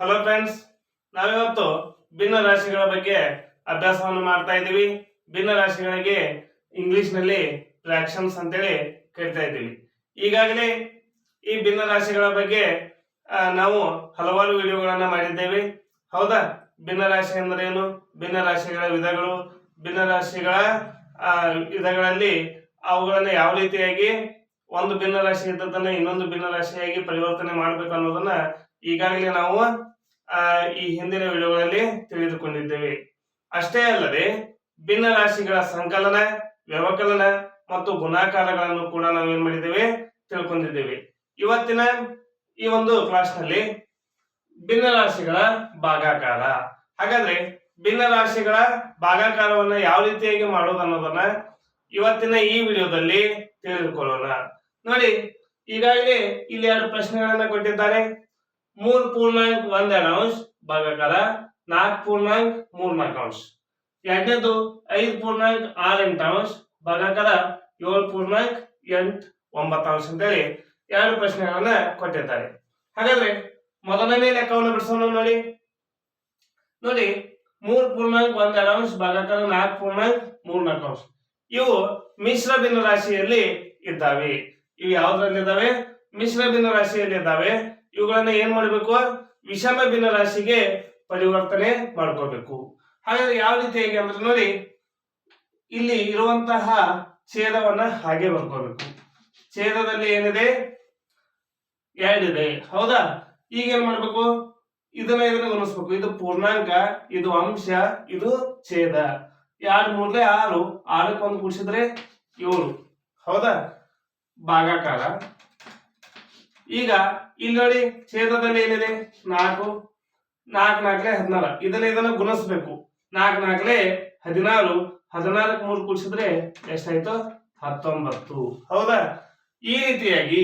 Hello friends ನಾವಿವತ್ತು ಭಿನ್ನ ರಾಶಿಗಳ ಬಗ್ಗೆ ಅಭ್ಯಾಸವನ್ನು ಮಾಡ್ತಾ ಇದ್ದೀವಿ. ಭಿನ್ನ ರಾಶಿಗಳಿಗೆ ಇಂಗ್ಲಿಷ್ನಲ್ಲಿ ಫ್ರಾಕ್ಷನ್ಸ್ ಅಂತೇಳಿ ಕರಿತಾ ಇದ್ದೀವಿ. ಈಗಾಗಲೇ ಈ ಭಿನ್ನ ರಾಶಿಗಳ ಬಗ್ಗೆ ನಾವು ಹಲವಾರು ವಿಡಿಯೋಗಳನ್ನ ಮಾಡಿದ್ದೇವೆ. ಹೌದಾ? ಭಿನ್ನ ರಾಶಿ ಅಂದ್ರೆ ಏನು ಭಿನ್ನ ರಾಶಿಗಳ ವಿಧಗಳು, ಭಿನ್ನ ರಾಶಿಗಳ ವಿಧಗಳಲ್ಲಿ ಅವುಗಳನ್ನು ಯಾವ ರೀತಿಯಾಗಿ ಒಂದು ಭಿನ್ನ ರಾಶಿ ಇದ್ದದನ್ನ ಇನ್ನೊಂದು ಭಿನ್ನ ರಾಶಿಯಾಗಿ ಪರಿವರ್ತನೆ ಮಾಡ್ಬೇಕು ಅನ್ನೋದನ್ನ ಈಗಾಗಲೇ ನಾವು ಈ ಹಿಂದಿನ ವಿಡಿಯೋಗಳಲ್ಲಿ ತಿಳಿದುಕೊಂಡಿದ್ದೇವೆ. ಅಷ್ಟೇ ಅಲ್ಲದೆ, ಭಿನ್ನ ರಾಶಿಗಳ ಸಂಕಲನ, ವ್ಯವಕಲನ ಮತ್ತು ಗುಣಾಕಾರಗಳನ್ನು ಕೂಡ ನಾವು ಏನ್ ಮಾಡಿದ್ದೇವೆ? ತಿಳ್ಕೊಂಡಿದ್ದೇವೆ. ಇವತ್ತಿನ ಈ ಒಂದು ಕ್ಲಾಸ್ನಲ್ಲಿ ಭಿನ್ನ ರಾಶಿಗಳ ಭಾಗಾಕಾರ. ಹಾಗಾದ್ರೆ ಭಿನ್ನ ರಾಶಿಗಳ ಭಾಗಾಕಾರವನ್ನ ಯಾವ ರೀತಿಯಾಗಿ ಮಾಡೋದು ಅನ್ನೋದನ್ನ ಇವತ್ತಿನ ಈ ವಿಡಿಯೋದಲ್ಲಿ ತಿಳಿದುಕೊಳ್ಳೋಣ. ನೋಡಿ, ಈಗಾಗಲೇ ಇಲ್ಲಿ ಎರಡು ಪ್ರಶ್ನೆಗಳನ್ನ ಕೊಟ್ಟಿದ್ದಾರೆ. ಮೂರ್ ಪೂರ್ಣಾಂಕ ಒಂದ್ ಅನೌನ್ಸ್ ಭಾಗಾಕಾರ ನಾಲ್ಕು ಪೂರ್ಣಾಂಕ ಮೂರ್ ನಾಲ್ಕು ಅಂಶ ಎರಡನೇದು ಐದು ಪೂರ್ಣಾಂಕ ಆರ್ ಎಂಟು ಅನೌನ್ಸ್ ಭಾಗಾಕಾರ ಏಳು ಪೂರ್ಣಾಂಕ ಎಂಟು ಒಂಬತ್ತು ಅಂಶ ಅಂತೇಳಿ ಎರಡು ಪ್ರಶ್ನೆಗಳನ್ನ ಕೊಟ್ಟಿದ್ದಾರೆ. ಹಾಗಾದ್ರೆ ಮೊದಲನೇ ಲೆಕ್ಕವನ್ನು ಬಿಡಿಸೋಣ ನೋಡಿ. ನೋಡಿ, ಮೂರ್ ಪೂರ್ಣಾಂಕ ಒಂದ್ ಅನೌನ್ಸ್ ಭಾಗಾಕಾರ ನಾಲ್ಕು ಪೂರ್ಣಾಂಕ ಮೂರ್ ನಾಲ್ಕು ಅಂಶ ಇವು ಮಿಶ್ರ ಭಿನ್ನ ರಾಶಿಯಲ್ಲಿ ಇದ್ದಾವೆ. ಇವು ಯಾವ್ದ್ರಲ್ಲಿ ಇದ್ದಾವೆ ಮಿಶ್ರ ಭಿನ್ನ ರಾಶಿಯಲ್ಲಿ ಇದ್ದಾವೆ. ಇವುಗಳನ್ನ ಏನ್ ಮಾಡಬೇಕು? ವಿಷಮ ಭಿನ್ನ ರಾಶಿಗೆ ಪರಿವರ್ತನೆ ಮಾಡ್ಕೋಬೇಕು ಹಾಗಾದ್ರೆ ಯಾವ ರೀತಿಯಾಗಿ ಅಂದ್ರೆ ನೋಡಿ, ಇಲ್ಲಿ ಇರುವಂತಹ ಛೇದವನ್ನ ಹಾಗೆ ಬರ್ಕೋಬೇಕು ಛೇದದಲ್ಲಿ ಏನಿದೆ? ಎರಡಿದೆ ಹೌದಾ? ಈಗ ಏನ್ ಮಾಡ್ಬೇಕು? ಇದನ್ನ ಇದನ್ನ ಗಮನಿಸ್ಬೇಕು ಇದು ಪೂರ್ಣಾಂಕ, ಇದು ಅಂಶ, ಇದು ಛೇದ. ಎರಡು ಮೂರ್ಲೆ ಆರು. ಆರಕ್ಕೆ ಒಂದು ಕೂಡಿಸಿದ್ರೆ ಏಳು. ಹೌದಾ? ಭಾಗಾಕಾರ. ಈಗ ಇಲ್ಲಿ ನೋಡಿ ಛೇದದಲ್ಲಿ ಏನಿದೆ? ನಾಲ್ಕು. ನಾಲ್ಕು ನಾಲ್ಕಲೆ ಹದಿನಾರು. ಇದನ್ನ ಇದನ್ನ ಗುಣಿಸ್ಬೇಕು. ನಾಲ್ಕು ನಾಲ್ಕಲೆ ಹದಿನಾರು. ಹದಿನಾಲ್ಕು ಮೂರು ಕೂಡಿಸಿದ್ರೆ ಎಷ್ಟಾಯ್ತು? ಹತ್ತೊಂಬತ್ತು. ಹೌದಾ? ಈ ರೀತಿಯಾಗಿ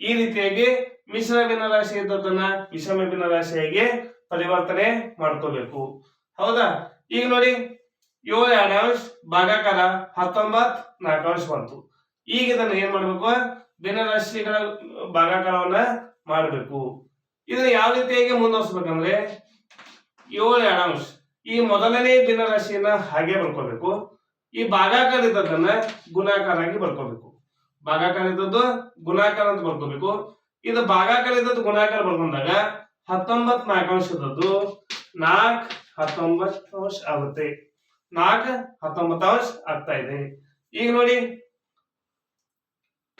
ಈ ರೀತಿಯಾಗಿ ಮಿಶ್ರ ಭಿನ್ನ ರಾಶಿ ಇದ್ದದನ್ನ ವಿಷಮ ಭಿನ್ನ ರಾಶಿಯಾಗಿ ಪರಿವರ್ತನೆ ಮಾಡ್ಕೋಬೇಕು. ಹೌದಾ? ಈಗ ನೋಡಿ, ಏಳು ಎರಡು ಅಂಶ ಭಾಗಾಕಾರ ಹತ್ತೊಂಬತ್ ನಾಲ್ಕು ಅಂಶ ಬಂತು. ಈಗ ಇದನ್ನ ಏನ್ ಮಾಡ್ಬೇಕು? ಭಿನ್ನ ರಾಶಿಗಳ ಭಾಗಾಕಾರವನ್ನ ಮಾಡಬೇಕು. ಇದನ್ನ ಯಾವ ರೀತಿಯಾಗಿ ಮುಂದುವರಿಸ್ಬೇಕಂದ್ರೆ ಏಳು ಎರಡು ಅಂಶ. ಈ ಮೊದಲನೇ ಭಿನ್ನರಾಶಿಯನ್ನ ಹಾಗೆ ಬರ್ಕೋಬೇಕು. ಈ ಭಾಗಾಕಾರ ಇದ್ದದನ್ನ ಗುಣಾಕಾರ ಆಗಿ ಬರ್ಕೋಬೇಕು. ಭಾಗಾಕಾರ ಇದ್ದದ್ದು ಗುಣಾಕಾರ ಅಂತ ಬರ್ಕೋಬೇಕು. ಇದು ಭಾಗಾಕಾರ ಇದ್ದದ್ದು ಗುಣಾಕಾರ ಬರ್ಕೊಂಡಾಗ ಹತ್ತೊಂಬತ್ ನಾಲ್ಕು ಅಂಶ ಇದ್ದದ್ದು ನಾಲ್ಕು ಹತ್ತೊಂಬತ್ತು ಅಂಶ ಆಗುತ್ತೆ. ನಾಲ್ಕು ಹತ್ತೊಂಬತ್ತು ಅಂಶ ಆಗ್ತಾ ಇದೆ. ಈಗ ನೋಡಿ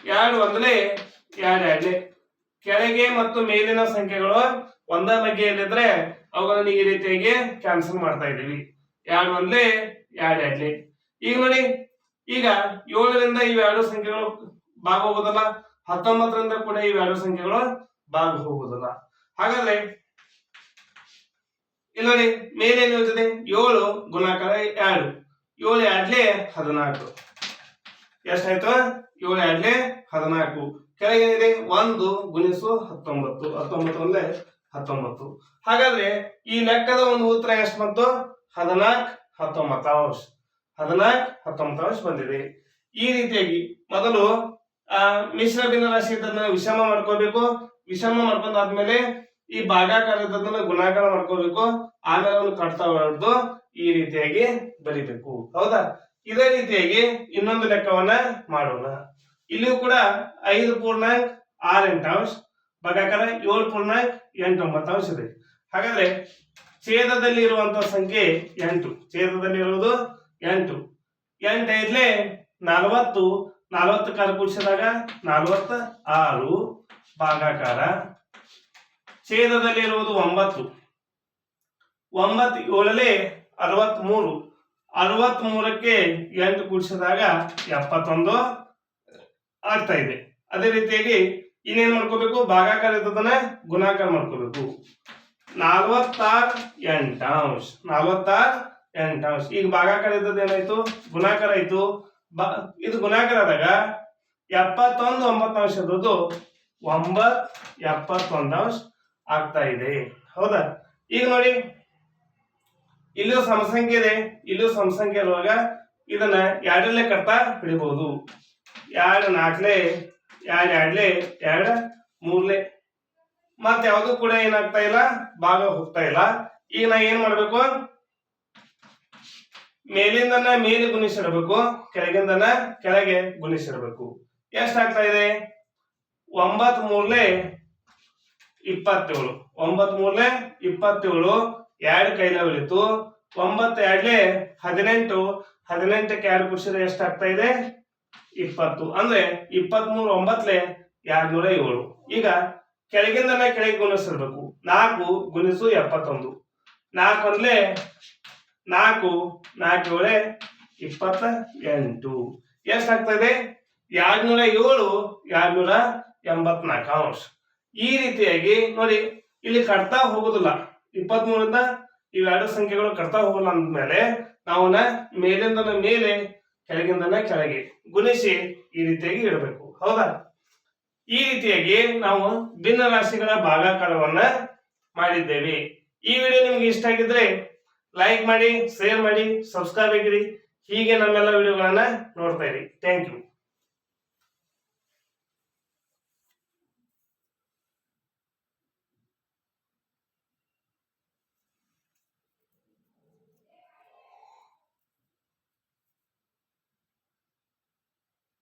ಎರಡು ಒಂದಲೇ ಎರಡು ಎರಡಲೇ ಕೆಳಗೆ ಮತ್ತು ಮೇಲಿನ ಸಂಖ್ಯೆಗಳು ಒಂದ ಬಗೆಯಲ್ಲಿದ್ರೆ ಅವುಗಳನ್ನು ಈ ರೀತಿಯಾಗಿ ಕ್ಯಾನ್ಸಲ್ ಮಾಡ್ತಾ ಇದ್ದೀವಿ. ಎರಡು ಒಂದ್ಲೆ ಎರಡು ಎರಡ್ಲೆ ಈಗ ನೋಡಿ, ಈಗ ಏಳರಿಂದ ಇವೆರಡು ಸಂಖ್ಯೆಗಳು ಭಾಗ ಹೋಗೋದಲ್ಲ ಹತ್ತೊಂಬತ್ತರಿಂದ ಕೂಡ ಇವೆರಡು ಸಂಖ್ಯೆಗಳು ಭಾಗ ಹೋಗೋದಲ್ಲ ಹಾಗಾದ್ರೆ, ಇಲ್ಲಿ ನೋಡಿ ಮೇಲೆ ಏನು ಇರ್ತದೆ? ಏಳು ಗುಣಾಕಾರ ಎರಡು. ಏಳು ಎರಡ್ಲೆ ಹದಿನಾಲ್ಕು. ಎಷ್ಟಾಯ್ತು? ಏಳು ಎರಡ್ಲೆ ಹದಿನಾಲ್ಕು. ಕೆಳಗೆ ಏನಿದೆ ಒಂದು ಗುಣಿಸು ಹತ್ತೊಂಬತ್ತು. ಹತ್ತೊಂಬತ್ತು ಅಂದ್ರೆ ಹತ್ತೊಂಬತ್ತು. ಹಾಗಾದ್ರೆ ಈ ಲೆಕ್ಕದ ಒಂದು ಉತ್ತರ ಎಷ್ಟು ಬಂತು? ಹದಿನಾಲ್ಕು, ಹತ್ತೊಂಬತ್ತು ಅಂಶ ಹದಿನಾಲ್ಕು, ಹತ್ತೊಂಬತ್ತು ಅಂಶ ಬಂದಿದೆ. ಈ ರೀತಿಯಾಗಿ ಮೊದಲು, ಆ, ಮಿಶ್ರ ಭಿನ್ನ ರಾಶಿ ಇದ್ದದನ್ನ ವಿಷಮ ಮಾಡ್ಕೋಬೇಕು. ವಿಷಮ ಮಾಡ್ಕೊಂಡಾದ್ಮೇಲೆ ಈ ಭಾಗಾಕಾರ ಇದ್ದದನ್ನ ಗುಣಾಕಾರ ಮಾಡ್ಕೋಬೇಕು. ಆಮೇಲೆ ಅವನು ಕಟ್ತಾ ಹೊರಡ್ದು ಈ ರೀತಿಯಾಗಿ ಬರಿಬೇಕು. ಹೌದಾ? ಇದೇ ರೀತಿಯಾಗಿ ಇನ್ನೊಂದು ಲೆಕ್ಕವನ್ನ ಮಾಡೋಣ. ಇಲ್ಲಿಯೂ ಕೂಡ ಐದು ಪೂರ್ಣಾಂಕ ಆರ್ ಎಂಟು ಅಂಶ, ಭಾಗಾಕಾರ ಏಳು ಪೂರ್ಣಾಂಕ ಎಂಟು ಒಂಬತ್ತು ಅಂಶ ಇದೆ. ಹಾಗಾದ್ರೆ ಛೇದದಲ್ಲಿ ಇರುವಂತ ಸಂಖ್ಯೆ ಎಂಟು. ಛೇದದಲ್ಲಿ ಇರುವುದು ಎಂಟು. ಎಂಟು ಐದ್ಲೆ ನಲವತ್ತು. ನಲವತ್ತು ಕಾಲ ಕೂಡಿಸಿದಾಗ ನಲವತ್ತ ಆರು. ಭಾಗಾಕಾರ ಛೇದದಲ್ಲಿ ಇರುವುದು ಒಂಬತ್ತು. ಒಂಬತ್ತು ಏಳಲೆ ಅರವತ್ತ್ ಮೂರು ಅರವತ್ತ್ ಮೂರಕ್ಕೆ ಎಂಟು ಕೂಡಿಸಿದಾಗ ಎಪ್ಪತ್ತೊಂದು ಆಗ್ತಾ ಇದೆ. ಅದೇ ರೀತಿಯಾಗಿ ಇನ್ನೇನ್ ಮಾಡ್ಕೋಬೇಕು? ಭಾಗಾಕಾರ ಇದ್ದದನ್ನ ಗುಣಾಕಾರ ಮಾಡ್ಕೋಬೇಕು. ನಲ್ವತ್ತಾರು ಎಂಟಾಂಶ ನಲ್ವತ್ತಾರು ಎಂಟಾಂಶ ಈಗ ಭಾಗಾಕಾರ ಇದ್ದದ್ದು ಏನಾಯ್ತು? ಗುಣಾಕಾರ ಆಯ್ತು. ಬ, ಇದು ಗುಣಾಕಾರ ಆದಾಗ ಎಪ್ಪತ್ತೊಂದು ಒಂಬತ್ತಾಂಶ ಇದ್ದದ್ದು ಒಂಬತ್ ಎಪ್ಪತ್ತೊಂದಾಂಶ ಆಗ್ತಾ ಇದೆ. ಹೌದಾ? ಈಗ ನೋಡಿ. ಇಲ್ಲೂ ಸಮಸಂಖ್ಯೆ ಇದೆ, ಇಲ್ಲೂ ಸಮಸಂಖ್ಯೆ ಇರುವಾಗ ಇದನ್ನ ಎರಡಲ್ಲೇ ಕಟ್ತಾ ಹಿಡಿಬಹುದು ಎರಡು ನಾಲ್ಕಲೆ ಎರಡು ಎರಡ್ಲೆ, ಎರಡು ಮೂರ್ಲೆ. ಮತ್ತೆ ಯಾವುದು ಕೂಡ ಏನಾಗ್ತಾ ಇಲ್ಲ, ಭಾಗ ಹೋಗ್ತಾ ಇಲ್ಲ. ಈಗ ನಾ ಏನ್ ಮಾಡ್ಬೇಕು? ಮೇಲಿಂದನ ಮೇಲೆ ಗುಣಿಸಿಡಬೇಕು, ಕೆಳಗಿಂದನ ಕೆಳಗೆ ಗುಣಿಸಿಡಬೇಕು. ಎಷ್ಟಾಗ್ತಾ ಇದೆ? ಒಂಬತ್ ಮೂರ್ಲೆ ಇಪ್ಪತ್ತೇಳು. ಒಂಬತ್ ಮೂರ್ಲೆ ಇಪ್ಪತ್ತೇಳು. ಎರಡು ಕೈಲ ಉಳಿತು. ಒಂಬತ್ತು ಎರಡ್ಲೆ ಹದಿನೆಂಟು. ಹದಿನೆಂಟಕ್ಕೆ ಎರಡು ಕುಸಿದ್ರೆ ಎಷ್ಟಾಗ್ತಾ ಇದೆ? ಇಪ್ಪತ್ತು. ಅಂದ್ರೆ ಇಪ್ಪತ್ತ್ ಮೂರು ಒಂಬತ್ಲೆ ಎರಡ್ನೂರ ಏಳು. ಈಗ ಕೆಳಗಿಂದನೇ ಕೆಳಗೆ ಗುಣಿಸಿರ್ಬೇಕು ನಾಲ್ಕು ಗುಣಿಸು ಎಪ್ಪತ್ತೊಂದು. ನಾಲ್ಕು ಅಂದ್ಲೆ ನಾಲ್ಕು ನಾಲ್ಕು ಏಳೆ ಇಪ್ಪತ್ತ ಎಂಟು ಎಷ್ಟಾಗ್ತಾ ಇದೆ? ಎರಡ್ನೂರ ಏಳು, ಎರಡ್ನೂರ ಎಂಬತ್ನಾಲ್ಕು ಅಂಶ. ಈ ರೀತಿಯಾಗಿ ನೋಡಿ, ಇಲ್ಲಿ ಕಟ್ತಾ ಹೋಗುದಿಲ್ಲ. ಇಪ್ಪತ್ತ್ ಮೂರಿಂದ ಇವೆರಡು ಸಂಖ್ಯೆಗಳು ಕಟ್ತಾ ಹೋಗಲ್ಲ ಅಂದ್ಮೇಲೆ ನಾವನ್ನ ಮೇಲಿಂದನ ಮೇಲೆ, ಕೆಳಗಿಂದನ ಕೆಳಗೆ ಗುಣಿಸಿ ಈ ರೀತಿಯಾಗಿ ಇಡಬೇಕು. ಹೌದಾ? ಈ ರೀತಿಯಾಗಿ ನಾವು ಭಿನ್ನ ರಾಶಿಗಳ ಭಾಗಾಕಾರವನ್ನ ಮಾಡಿದ್ದೇವೆ. ಈ ವಿಡಿಯೋ ನಿಮ್ಗೆ ಇಷ್ಟ ಆಗಿದ್ರೆ ಲೈಕ್ ಮಾಡಿ ಶೇರ್ ಮಾಡಿ ಸಬ್ಸ್ಕ್ರೈಬ್ ಆಗಿರಿ. ಹೀಗೆ ನಮ್ಮೆಲ್ಲ ವಿಡಿಯೋಗಳನ್ನ ನೋಡ್ತಾ ಇರಿ. Thank you